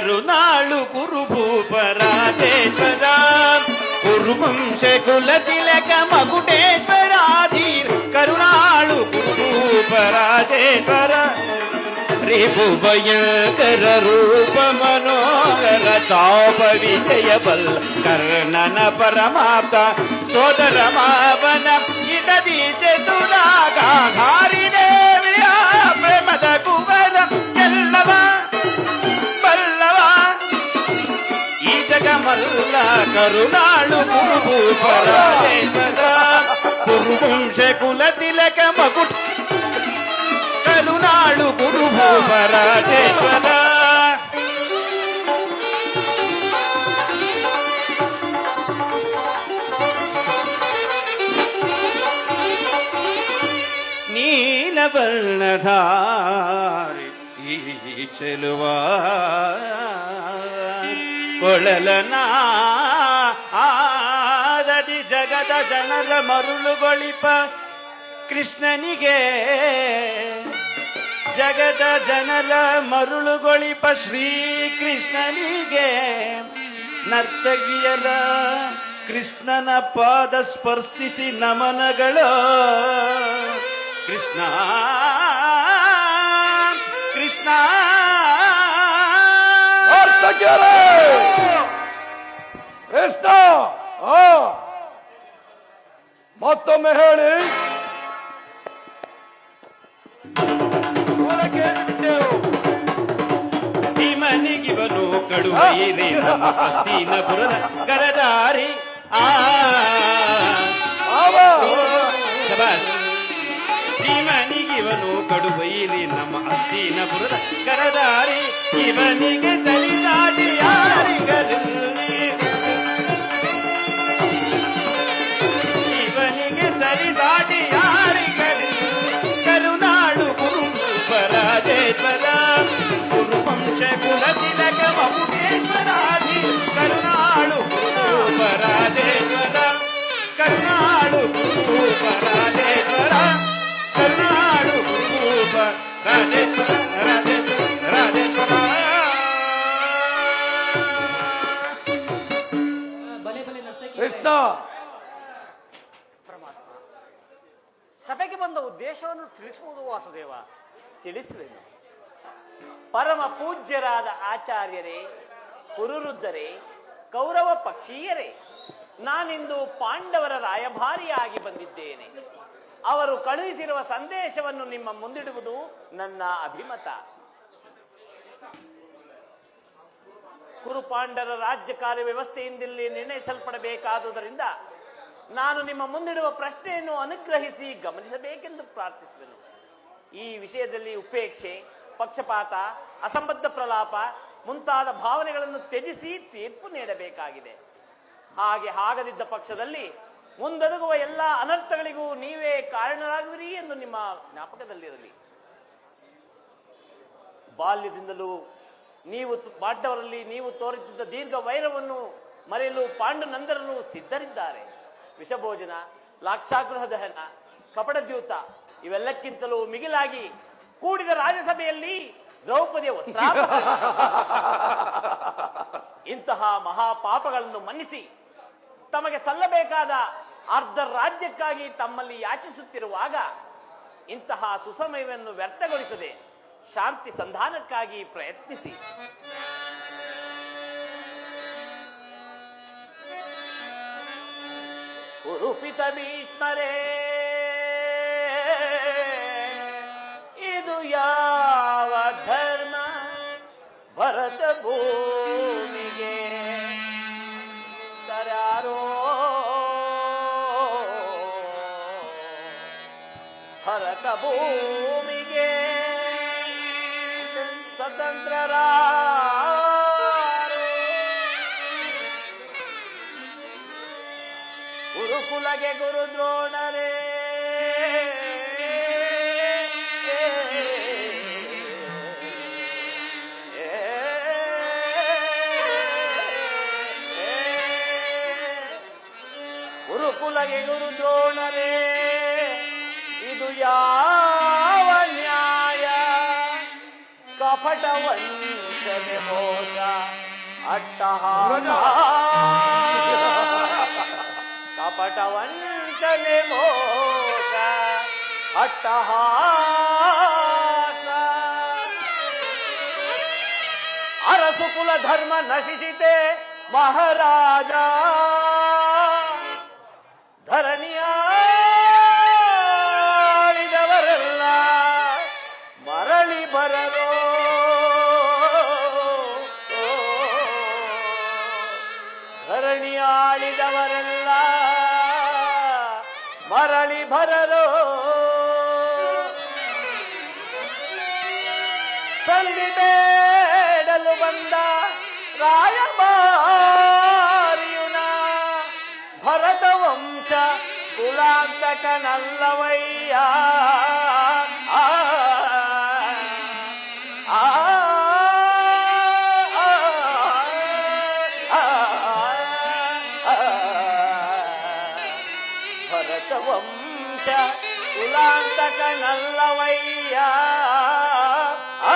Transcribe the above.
కరుణాళు కురుభూపరాజేశ్వరా. కురువంశకుల తిలక మగుటేశ్వరాధి కరుణాళు కురుభూపరాజేశ్వర. రిభుభయంకర రూప మనోహర చాప విజయ బల్ కర్ణన పరమాత సోదర మావన ఇదీ చతురాగాధారిణ కరుణాళు కుల తిలక మకుట్ కరుణాళు గురు నీలవర్ణధారి ఈ చెలువా ಕೊಳಲನ ಆದದಿ ಜಗದ ಜನರ ಮರುಳುಗೊಳಿಪ ಕೃಷ್ಣನಿಗೆ. ಜಗದ ಜನರ ಮರುಳುಗೊಳಿಪ ಶ್ರೀಕೃಷ್ಣನಿಗೆ. ನರ್ತಗಿಯರ ಕೃಷ್ಣನ ಪಾದ ಸ್ಪರ್ಶಿಸಿ ನಮನಗಳು. ಕೃಷ್ಣ ಕೃಷ್ಣ! ಕೃಷ್ಣ ಮತ್ತೊಮ್ಮೆ ಹೇಳಿ. ಭೀಮನಿಗಿವನು ಕಡುವೈರಿ ನಮ್ಮ ಹಸ್ತಿನಪುರದ ಕರದಾರಿ. ಆ. ಭೀಮನಿಗಿವನು ಕಡುಬೈರಿ ನಮ್ಮ ಹಸ್ತಿನಪುರದ ಕರದಾರಿ. ಇವನಿಗೆ ಸರಿಸಾಟಿ திங்களில் ಉದ್ದೇಶವನ್ನು ತಿಳಿಸುವುದು ವಾಸುದೇವ ತಿಳಿಸುವೆನು. ಪರಮ ಪೂಜ್ಯರಾದ ಆಚಾರ್ಯರೇ, ಕುರುರುದ್ಧರೇ, ಕೌರವ ಪಕ್ಷೀಯರೇ, ನಾನಿಂದು ಪಾಂಡವರ ರಾಯಭಾರಿಯಾಗಿ ಬಂದಿದ್ದೇನೆ. ಅವರು ಕಳುಹಿಸಿರುವ ಸಂದೇಶವನ್ನು ನಿಮ್ಮ ಮುಂದಿಡುವುದು ನನ್ನ ಅಭಿಮತ. ಕುರುಪಾಂಡರ ರಾಜ್ಯ ಕಾರ್ಯ ವ್ಯವಸ್ಥೆಯಿಂದಿಲ್ಲಿ ನಿರ್ಣಯಿಸಲ್ಪಡಬೇಕಾದುದರಿಂದ ನಾನು ನಿಮ್ಮ ಮುಂದಿಡುವ ಪ್ರಶ್ನೆಯನ್ನು ಅನುಗ್ರಹಿಸಿ ಗಮನಿಸಬೇಕೆಂದು ಪ್ರಾರ್ಥಿಸುವೆನು. ಈ ವಿಷಯದಲ್ಲಿ ಉಪೇಕ್ಷೆ, ಪಕ್ಷಪಾತ, ಅಸಂಬದ್ಧ ಪ್ರಲಾಪ ಮುಂತಾದ ಭಾವನೆಗಳನ್ನು ತ್ಯಜಿಸಿ ತೀರ್ಪು ನೀಡಬೇಕಾಗಿದೆ. ಹಾಗೆ ಆಗದಿದ್ದ ಪಕ್ಷದಲ್ಲಿ ಮುಂದೊದಗುವ ಎಲ್ಲ ಅನರ್ಥಗಳಿಗೂ ನೀವೇ ಕಾರಣರಾಗುವಿರಿ ಎಂದು ನಿಮ್ಮ ಜ್ಞಾಪಕದಲ್ಲಿರಲಿ. ಬಾಲ್ಯದಿಂದಲೂ ನೀವು ಬಾಡ್ಡವರಲ್ಲಿ ನೀವು ತೋರುತ್ತಿದ್ದ ದೀರ್ಘ ವೈರವನ್ನು ಮರೆಯಲು ಪಾಂಡುನಂದರನ್ನು ಸಿದ್ಧರಿದ್ದಾರೆ. ವಿಷಭೋಜನ ಲಾಕ್ಷಾಗೃಹ ದಹನ ಕಪಟದ್ಯೂತ ಇವೆಲ್ಲಕ್ಕಿಂತಲೂ ಮಿಗಿಲಾಗಿ ಕೂಡಿದ ರಾಜ್ಯಸಭೆಯಲ್ಲಿ ದ್ರೌಪದಿಯ ವಸ್ತ್ರ ಇಂತಹ ಮಹಾಪಾಪಗಳನ್ನು ಮನ್ನಿಸಿ ತಮಗೆ ಸಲ್ಲಬೇಕಾದ ಅರ್ಧ ರಾಜ್ಯಕ್ಕಾಗಿ ತಮ್ಮಲ್ಲಿ ಯಾಚಿಸುತ್ತಿರುವಾಗ ಇಂತಹ ಸುಸಮಯವನ್ನು ವ್ಯರ್ಥಗೊಳಿಸದೆ ಶಾಂತಿ ಸಂಧಾನಕ್ಕಾಗಿ ಪ್ರಯತ್ನಿಸಿ. ಕುರುಪಿತ ಭೀಷ್ಮರೇ ಇದು ಯಾವ ಧರ್ಮ? ಭರತ ಭೂಮಿಗೆ ಸರಾರೋ ಭರತ ಭೂಮಿಗೆ ಸ್ವತಂತ್ರರ? ಗುರುಕುಲಗೆ ಗುರು ದ್ರೋಣರೇ. ಗುರುಕುಲಗೆ ಗುರು ದ್ರೋಣರೇ. ಇದು ಯಾವ ನ್ಯಾಯ? ಕಪಟವನ್ನು ಮೋಸ ಅಟ್ಟಹಾಸ. ಕಪಟ ವಂಚನೆ ಮೋಸ ಅಟ್ಟಹಾಸ. ಅರಸು ಕುಲ ಧರ್ಮ ನಶಿಸಿತೆ ಮಹಾರಾಜ. ಧರಣಿಯ ಮರಳಿ ಬರರೋ ಧರಣಿ ಮರಳಿ ಬರರೋ ಸಂಧಿ ಬೇಡಲು ಬಂದ ರಾಯಭಾರಿಯುನ ಭರತ ವಂಶ ಕುಲಾಂತಕನಲ್ಲವಯ್ಯ. ನಾಯಕ ವಂಶ ಕುಲಾಂತಕ ನಲ್ಲವಯ್ಯ ಆ